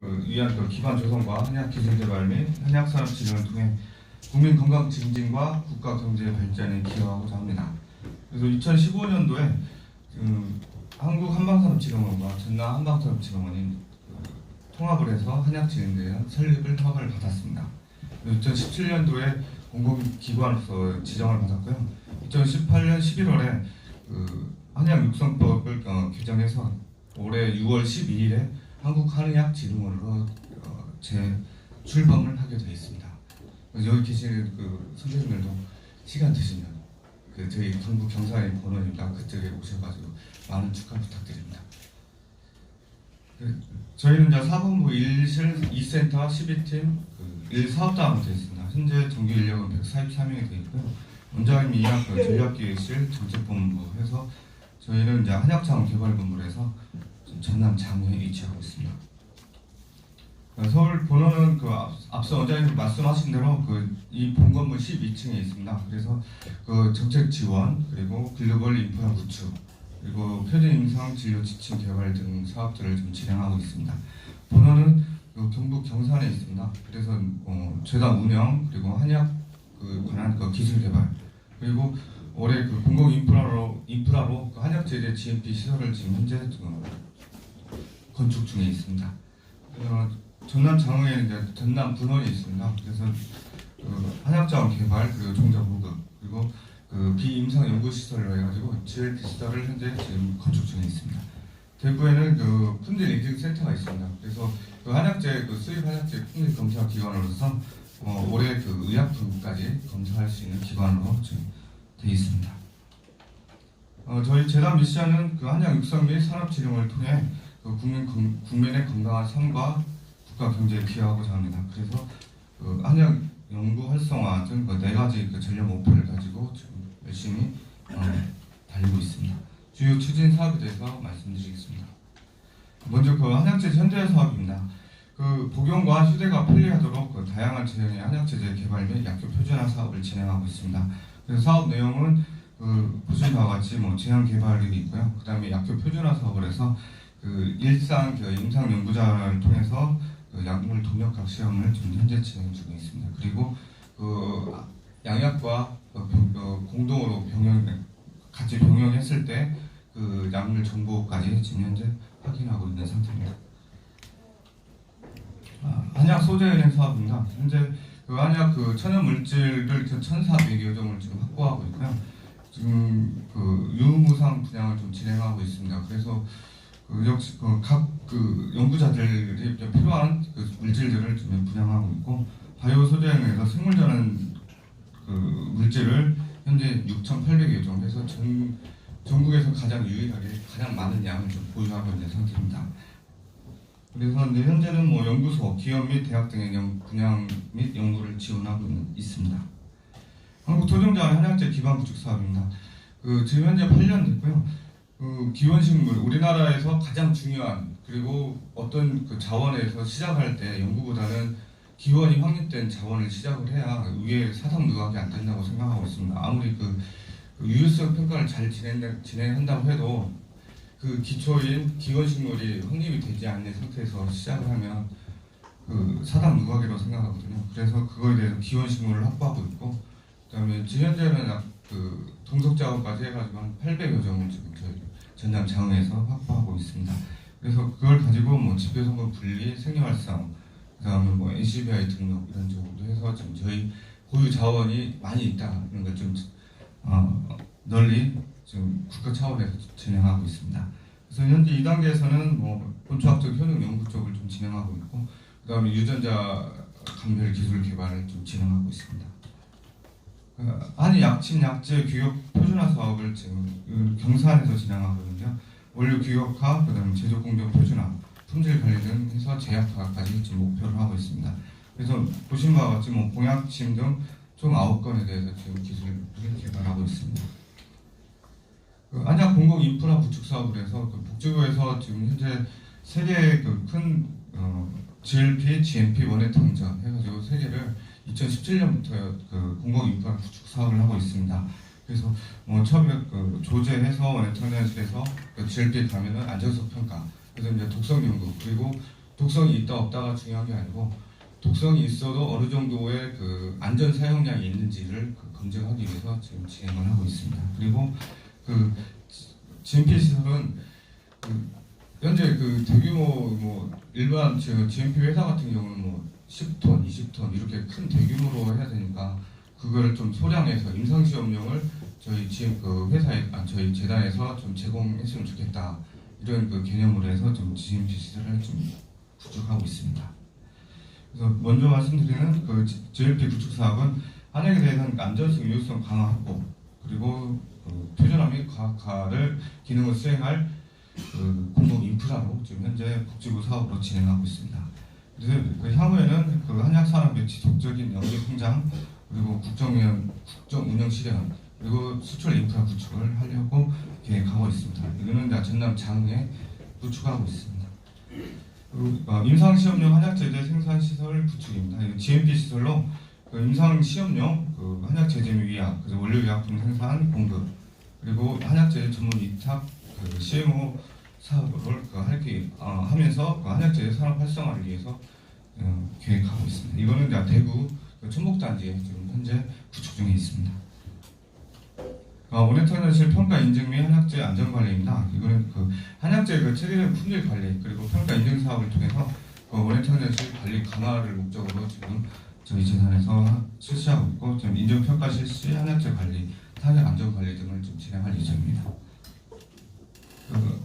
그 위한 그 기반 조성과 한약 개발 및 한약 산업 진흥을 통해 국민 건강 증진과 국가 경제 발전에 기여하고자 합니다. 그래서 2015년도에 그 한국 한방산업진흥원과 전남 한방산업진흥원이 그 통합을 해서 한약진흥대회 설립을 허가를 받았습니다. 2017년도에 공공기관으로서 지정을 받았고요. 2018년 11월에 그 한약 육성법을 어, 개정해서 올해 6월 12일에 한국 한의학 진흥원으로 어, 재출범을 하게 되어 있습니다. 여기 계시는 그 선생님들도 시간 되시면 그 저희 경북 경산의 본원입니다. 그쪽에 오셔가지고 많은 축하 부탁드립니다. 그 저희는 이제 사본부 1실 2센터 12팀 그 1사업단으로 되어 있습니다. 현재 정규 인력은 143명이 되어 있고요. 원장님이 이학 그 전략기획실 정책본부 해서 저희는 이제 한약창 지금 전남 장흥에 위치하고 있습니다. 그 서울 본원은 그 앞- 앞서 원장님 말씀하신 대로 그 이 본건물 12층에 있습니다. 그래서 그 정책 지원 그리고 글로벌 인프라 구축 그리고 표준 임상 진료 지침 개발 등 사업들을 좀 진행하고 있습니다. 본원은 그 경북 경산에 있습니다. 그래서 어, 재단 운영 그리고 한약 그 관한 그 기술 개발 그리고 올해 그 공공 인프라로 인프라로 그 한약 제재 GMP 시설을 지금 현재 어, 건축 중에 있습니다. 어, 전남 장흥에는 이제 전남 분원이 있습니다. 그래서 그 한약자원 개발 그리고 종자 보급 그리고 그 비임상 연구 시설로 해가지고 GLP 시설을 현재 지금 건축 중에 있습니다. 대구에는 그 품질 인증 센터가 있습니다. 그래서 그 한약재 그 수입 한약재 품질 검사 기관으로서 어, 올해 그 의약품까지 검사할 수 있는 기관으로 지금 되어 있습니다. 어, 저희 재단 미션은 그 한약 육성 및 산업 진흥을 통해 그 국민 건- 국민의 건강한 삶과 국가 경제에 기여하고자 합니다. 그래서 그 한약 연구 활성화 등네 가지 그 전략 목표를 가지고 지금 열심히 어, 달리고 있습니다. 주요 추진 사업에 대해서 말씀드리겠습니다. 먼저 그 한약재 현대 사업입니다. 그 복용과 휴대가 편리하도록 그 다양한 제형의 한약재재 개발 및 약효 표준화 사업을 진행하고 있습니다. 그래서 사업 내용은 그 보신 바와 같이 뭐 제형 개발이 있고요. 그 다음에 약효 표준화 사업을 해서 그 일상 그 임상 연구자를 통해서 그 약물 동력학 시험을 지금 현재 진행 중에 있습니다. 그리고 그 양약과 그 병- 그 공동으로 병영 같이 병영했을 때 그 약물 정보까지 지금 현재 확인하고 있는 상태입니다. 아, 한약 소재 은행 사업입니다. 현재 그 한약 그 천연 물질을 1,400여 종을 지금 확보하고 있고요. 지금 그 유무상 분양을 좀 진행하고 있습니다. 그래서 그 역시 그각그 연구자들이 필요한 그 물질들을 좀 분양하고 있고 바이오 소재에서 생물전환 그 물질을 현재 6,800여 종 해서 전 전국에서 가장 유일하게 가장 많은 양을 좀 보유하고 있는 상태입니다. 그래서 이제 현재는 뭐 연구소, 기업 및 대학 등의 연- 분양 및 연구를 지원하고 있습니다. 한국 토종자원 한약재 기반 구축 사업입니다. 그 지금 현재 8년 됐고요. 그 기원식물 우리나라에서 가장 중요한 그리고 어떤 그 자원에서 시작할 때 연구보다는 기원이 확립된 자원을 시작을 해야 위에 사상 누각이 안 된다고 생각하고 있습니다. 아무리 그, 그 유효성 평가를 잘 진행, 진행한다고 해도 그 기초인 기원식물이 확립이 되지 않는 상태에서 시작을 하면 그 사상 누각이라고 생각하거든요. 그래서 그거에 대해서 기원식물을 확보하고 있고 그다음에 약그 동석 작업까지 해가지고 한 800여 종을 지금 저희 전남 장흥에서 확보하고 있습니다. 그래서 그걸 가지고 뭐 집배성분 분리, 생리활성, 그다음에 뭐 NCBI 등록 이런 쪽으로 해서 지금 저희 고유 자원이 많이 있다는 걸좀 어, 널리 지금 국가 차원에서 진행하고 있습니다. 그래서 현재 2단계에서는 뭐 본초학적 효능 연구 쪽을 좀 진행하고 있고 그다음에 유전자 감별 기술 개발을 좀 진행하고 있습니다. 그 한의 약침 약재 교육 표준화 사업을 지금 그 경산에서 진행하거든요. 원료 규격화, 그다음에 제조 공정 표준화, 품질 관리 등 해서 제약화까지 지금 목표를 하고 있습니다. 그래서 보신 바와 같이 뭐 공약침 등 총 9건에 대해서 지금 기술을 개발하고 있습니다. 그 안약 공공 인프라 구축 사업을 해서 그 복지부에서 지금 현재 세계 그큰 어, GLP, GMP 원예 통전 해가지고 세 개를 2017년부터 그 공공 인프라 구축 사업을 하고 있습니다. 그래서 뭐 처음에 그 조제해서 통전실에서 그 GLP 가면은 안전성 평가, 그래서 이제 독성 연구 그리고 독성이 있다 없다가 중요한 게 아니고 독성이 있어도 어느 정도의 그 안전 사용량이 있는지를 그 검증하기 위해서 지금 진행을 하고 있습니다. 그리고 그 GMP 시설은 그 현재 그 대규모 뭐 일반 저 GMP 회사 같은 경우는 뭐 10톤, 20톤 이렇게 큰 대규모로 해야 되니까 그거를 좀 소량해서 임상 시험용을 저희 GM 그 회사에 아 저희 재단에서 좀 제공했으면 좋겠다 이런 그 개념으로 해서 좀 GMP 시설을 좀 구축하고 있습니다. 그래서 먼저 말씀드리는 그 GMP 구축 사업은 한약에 대해서는 안전성, 유효성 강화하고 그리고 그 표준화 및 과학화를 기능을 수행할 그 공공 인프라로 지금 현재 복지부 사업으로 진행하고 있습니다. 그래서 그 향후에는 그 한약 산업의 지속적인 영리 성장 그리고 국정위원 국정 운영 실현 그리고 수출 인프라 구축을 하려고 계획하고 있습니다. 이거는 전남 장에 구축하고 있습니다. 그리고 어, 임상 시험용 한약 제제 생산 시설 구축입니다. GMP 시설로 그 임상 시험용 그 한약 및 위약 원료 의약품 생산 공급 그리고 한약 제제 전문 위탁 그 CMO 사업을 그 할게 어, 하면서 그 한약 제제 산업 활성화를 위해서 어, 계획하고 있습니다. 이거는 대구 그 천목단지에 지금 현재 구축 중에 있습니다. 어, 온해탄현실 평가 인증 및 한약재 안전관리입니다. 이거는 그 한약재 그 체계적 품질 관리 그리고 평가 인증 사업을 통해서 그 온해탄현실 관리 강화를 목적으로 지금 저희 재단에서 실시하고 있고 지금 인증 평가 실시, 한약재 관리, 탄약 안전 관리 등을 좀 진행할 예정입니다. 그,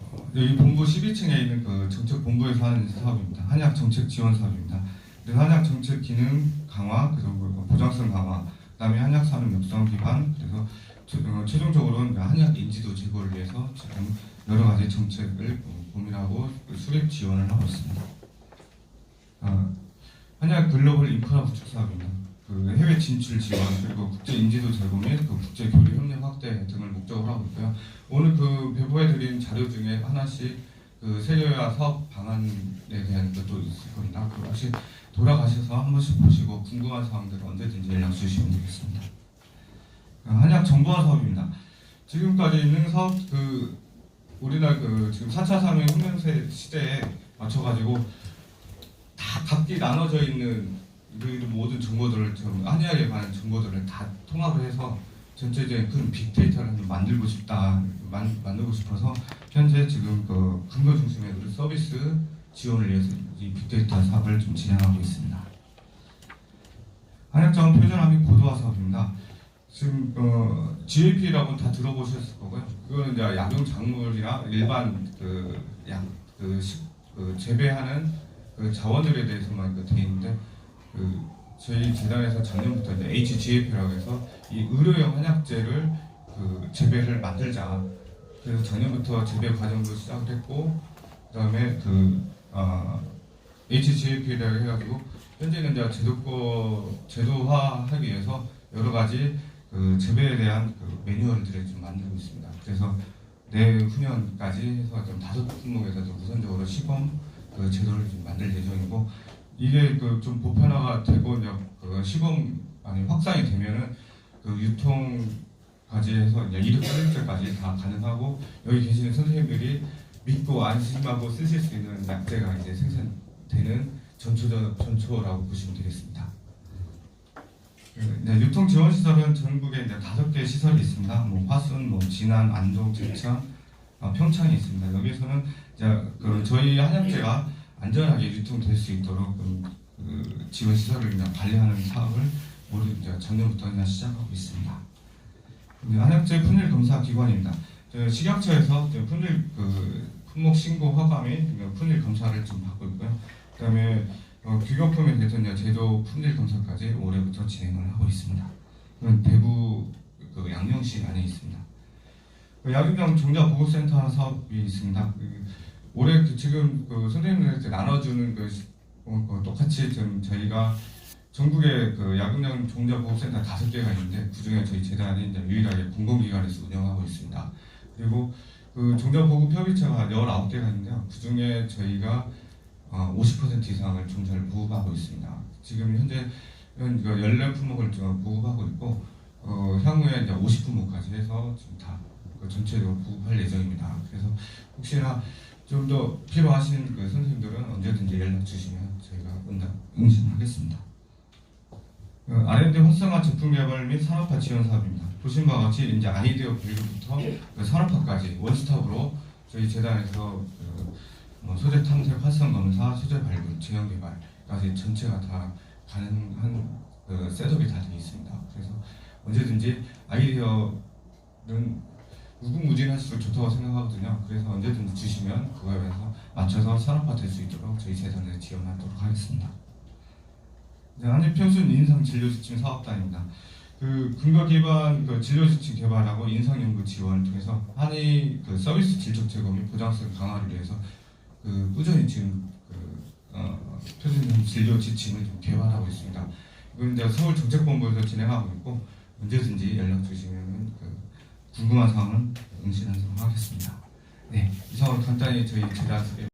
어, 여기 본부 12층에 있는 그 정책 본부에서 하는 사업입니다. 한약 정책 지원 사업입니다. 그래서 한약 정책 기능 강화, 그리고 그 보장성 강화, 그다음에 한약 산업 육성 기반, 그래서 최- 어, 최종적으로는 한약 인지도 제고를 위해서 지금 여러 가지 정책을 어, 고민하고 수립 지원을 하고 있습니다. 어, 한약 글로벌 인프라 구축 사업입니다. 그 해외 진출 지원 그리고 국제 인지도 제고 및 그 국제 교류 협력 확대 등을 목적으로 하고 있고요. 오늘 그 배부해드린 자료 중에 하나씩 그 세계화 사업 방안에 대한 것도 있을 겁니다. 그 혹시 돌아가셔서 한 번씩 보시고 궁금한 사항들 언제든지 연락 주시면 되겠습니다. 어, 한약 정보화 사업입니다. 지금까지 있는 사업 그 우리나라 그 지금 4차 산업혁명 세- 시대에 맞춰가지고 다 각기 나눠져 있는 그 모든 정보들을 좀 한약에 관한 정보들을 다 통합을 해서 전체적인 큰 빅데이터를 좀 만들고 싶다 만, 만들고 싶어서 현재 지금 그 근거 중심의 우리 서비스 지원을 위해서 이 빅데이터 사업을 좀 진행하고 있습니다. 한약자원 표준화 및 고도화 사업입니다. 지금 어, GAP라고 다 들어보셨을 거고요. 그거는 이제 약용 작물이나 일반 그약 그, 식- 그 재배하는 그 자원들에 대해서만 그 돼 있는데 그 저희 재단에서 작년부터 이제 HGAP라고 해서 이 의료용 한약재를 그 재배를 만들자. 그래서 작년부터 재배 과정도 시작을 했고 그다음에 그 어, HGAP라고 해가지고 현재는 이제 제도권 제도화하기 위해서 여러 가지 그 재배에 대한 그 매뉴얼들을 좀 만들고 있습니다. 그래서 내후년까지 해서 좀 다섯 품목에서 좀 우선적으로 시범 그 제도를 좀 만들 예정이고 이게 그 좀 보편화가 되고 그 시범 아니 확산이 되면은 그 유통까지 해서 이제 이득 소득자까지 다 가능하고 여기 계시는 선생님들이 믿고 안심하고 쓰실 수 있는 약재가 이제 생산되는 전초적 전초라고 보시면 되겠습니다. 그, 네, 유통 지원 시설은 전국에 이제 다섯 개 시설이 있습니다. 뭐 화순, 뭐 진안, 안동, 제천, 어, 평창이 있습니다. 여기서는 이제 그 저희 한약재가 안전하게 유통될 수 있도록 그, 그 지원 시설을 그냥 관리하는 사업을 올해 이제 작년부터 그냥 시작하고 있습니다. 네, 한약재 품질 검사 기관입니다. 식약처에서 품질 그 품목 신고 허가 및 품질 검사를 좀 받고 있고요. 그다음에 어, 규격품에 대해서 제조 품질 검사까지 올해부터 진행을 하고 있습니다. 그건 대구 그 양령시 안에 있습니다. 그 약육량 종자 보급센터 사업이 있습니다. 그 올해 그 지금 그 선생님들한테 나눠주는 그, 시- 어, 그 똑같이 지금 저희가 전국에 그 약육량 종자 보급센터 다섯 개가 있는데 그 중에 저희 재단이 이제 유일하게 공공기관에서 운영하고 있습니다. 그리고 그 종자 보급 협의체가 19개가 있는데요. 그 중에 저희가 어, 50% 이상을 종자를 보급하고 있습니다. 지금 현재 는 이거 14품목을 좀 보급하고 있고 어, 향후에 이제 50품목까지 해서 지금 다그 전체적으로 보급할 예정입니다. 그래서 혹시나 좀 더 필요하신 그 선생님들은 언제든지 연락 주시면 저희가 응답, 응신하겠습니다. 그 R&D 활성화 제품 개발 및 산업화 지원 사업입니다. 보신 바와 같이 이제 아이디어 발굴부터 그 산업화까지 원스톱으로 저희 재단에서 그뭐 소재 탐색, 활성 검사, 소재 발굴, 지원 개발까지 전체가 다 가능한 그 셋업이 다 되어 있습니다. 그래서 언제든지 아이디어는 무궁무진할수록 좋다고 생각하거든요. 그래서 언제든지 주시면 그거에 대해서 맞춰서 산업화 될 수 있도록 저희 재단에 지원하도록 하겠습니다. 네, 한일평순 인상 진료 지침 사업단입니다. 그 근거 기반 그 진료 지침 개발하고 인상 연구 지원을 통해서 한의 그 서비스 질적 제고 및 보장성 강화를 위해서 그 꾸준히 지금 그 어, 표준 진료 지침을 좀 개발하고 있습니다. 이건 이제 서울 정책본부에서 진행하고 있고 언제든지 연락 주시면 그 궁금한 사항은 응신하도록 하겠습니다. 네, 이상으로 간단히 저희 소개